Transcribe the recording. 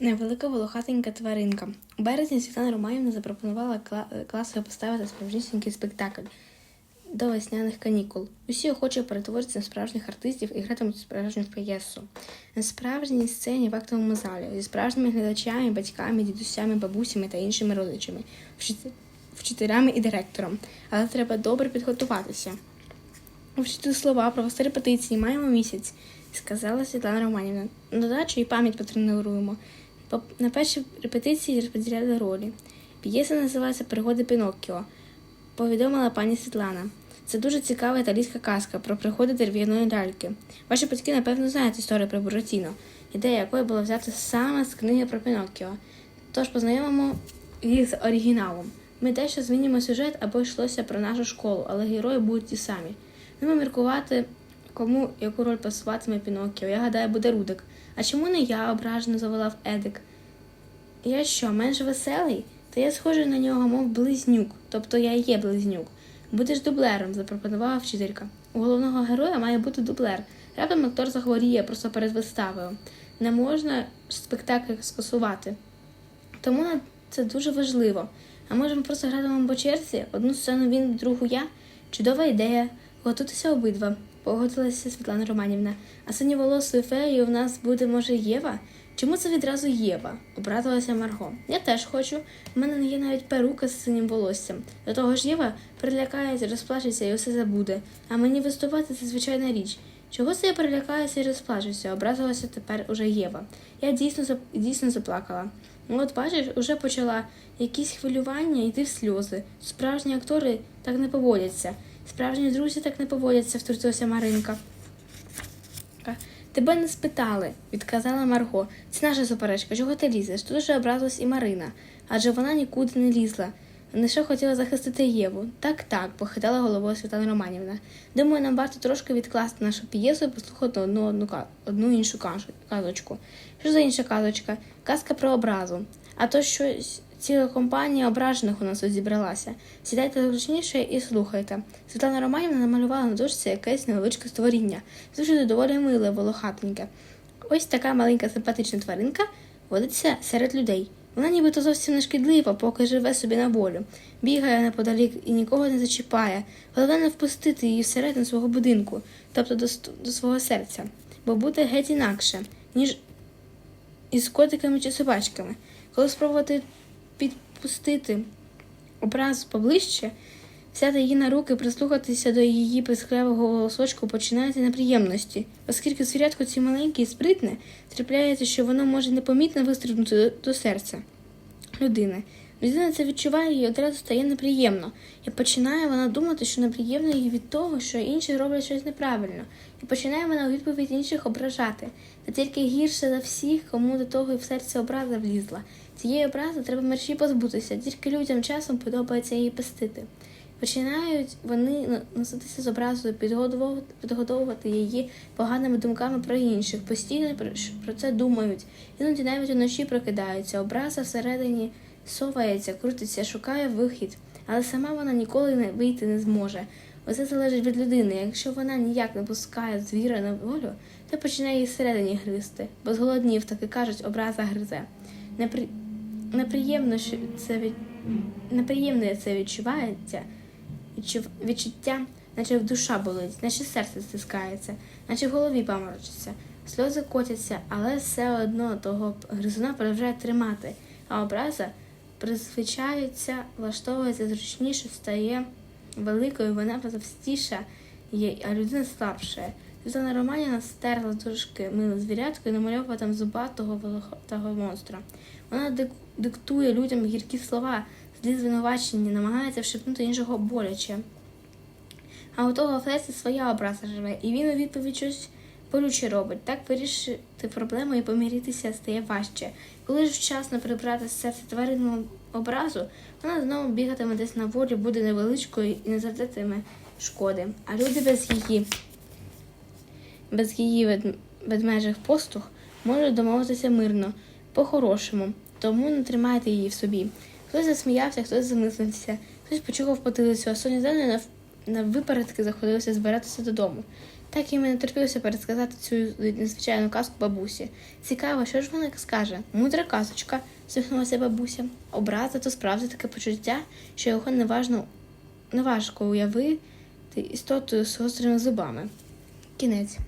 Невелика волохатенька тваринка. У березні Світлана Романівна запропонувала кла- класові поставити справжнісінький спектакль до весняних канікул. Усі охоче перетворяться на справжніх артистів і гратимуть справжню п'єсу. На справжній сцені в актовому залі зі справжніми глядачами, батьками, дідусями, бабусями та іншими родичами, вчителями і директором. Але треба добре підготуватися. Вчити слова, провести репетиції, маємо місяць, сказала Світлана Романівна. На додачу і пам'ять потренуємо. На першій репетиції розподіляли ролі. П'єса називається Пригоди Піноккіо, повідомила пані Світлана. Це дуже цікава італійська казка про пригоди дерев'яної ляльки. Ваші батьки, напевно, знають історію про Буратіно, ідея якої була взята саме з книги про Піноккіо. Тож познайомимо їх з оригіналом. Ми дещо змінюємо сюжет, аби йшлося про нашу школу, але герої будуть ті самі. Будемо міркувати, кому яку роль пасуватиме Піноккіо. Я гадаю, буде Рудик. А чому не я ображено заволав Едик? Я що, менш веселий? Та я схожий на нього, мов близнюк, тобто я і є близнюк. Будеш дублером, запропонувала вчителька. У головного героя має бути дублер. Раптом актор захворіє просто перед виставою. Не можна спектакль скасувати. Тому це дуже важливо. А може ми просто гратимемо по черзі? Одну сцену він, другу я? Чудова ідея. Готуйтеся обидва, погодилася Світлана Романівна. А синьоволосою феєю в нас буде, може, Єва? Чому це відразу Єва? образилася Марго. Я теж хочу. У мене не є навіть перука з синім волоссям. До того ж Єва прилякається, розплачеться і усе забуде. А мені виступати це звичайна річ. Чого це я прилякаюся і розплачуся? Образилася тепер уже Єва. Я дійсно дійсно заплакала. Ну от бачиш, уже почала якісь хвилювання йти в сльози. Справжні актори так не поводяться. Справжні друзі так не поводяться, втрутилася Маринка. Тебе не спитали, відказала Марго. Це наша суперечка, чого ти лізеш? Тут же образилась і Марина, адже вона нікуди не лізла. Лише хотіла захистити Єву. Так, так, похитала головою Світлана Романівна. Думаю, нам варто трошки відкласти нашу п'єсу і послухати одну, одну, одну іншу казочку. Що за інша казочка? Казка про образу. А то щось ціла компанія ображених у нас зібралася. Сідайте зручніше і слухайте. Світлана Романівна намалювала на дошці якесь невеличке створіння. Звичайно, доволі миле, волохатеньке. Ось така маленька симпатична тваринка водиться серед людей. Вона нібито зовсім не шкідлива, поки живе собі на волю, бігає неподалік і нікого не зачіпає. Головне не впустити її всередину свого будинку, тобто до, до свого серця, бо буде геть інакше, ніж із котиками чи собачками. Коли спробувати підпустити образ поближче, взяти її на руки, прислухатися до її пискливого голосочку починаються неприємності, оскільки звірятко ці маленькі і спритне, трапляється, що воно може непомітно вистрибнути до серця людини. Людина це відчуває і одразу стає неприємно. І починає вона думати, що неприємно їй від того, що інші роблять щось неправильно. І починає вона у відповідь інших ображати. Та тільки гірше за всіх, кому до того і в серце образа влізла. Цієї образи треба мерщій позбутися, тільки людям часом подобається її пестити. Починають вони носитися з образою, підгодовувати, її поганими думками про інших, постійно про це думають. Іноді навіть уночі прокидаються, образа всередині совається, крутиться, шукає вихід, але сама вона ніколи не вийти не зможе. Усе залежить від людини. Якщо вона ніяк не пускає звіра на волю, то починає її всередині гризти, бо зголоднів, так і кажуть, образа гризе. Непри... Неприємно, що це від... неприємне це відчувається, відчув... відчуття, наче душа болить, наче серце стискається, наче в голові паморочиться. Сльози котяться, але все одно того гризуна продовжує тримати, а образа призвичається, влаштовується зручніше, стає великою, вона товстіша, є, а людина слабша. Світлана Романівна стерла з дошки миле звірятко і намальовувала там зубатого волохатого монстра. Вона дик- диктує людям гіркі слова, злі звинувачення, намагається вшипнути іншого боляче. А у того серці своя образа живе, і він у відповідь щось болюче робить. Так вирішити проблему і поміритися стає важче. Коли ж вчасно прибрати з серця тваринну образу, вона знову бігатиме десь на волі, буде невеличкою і не завдатиме шкоди. А люди без її, без її вед- ведмежих постуг можуть домовитися мирно, по-хорошому, тому не тримайте її в собі. Хтось засміявся, хтось замислився, хтось почухав потилицю, а Соня Зелена на випередки заходилося збиратися додому. Так і мені терпілося пересказати цю незвичайну казку бабусі. Цікаво, що ж вона скаже? Мудра казочка, всміхнулася бабуся. Образа то справді таке почуття, що його неважно, неважко уявити істотою з гострими зубами. Кінець.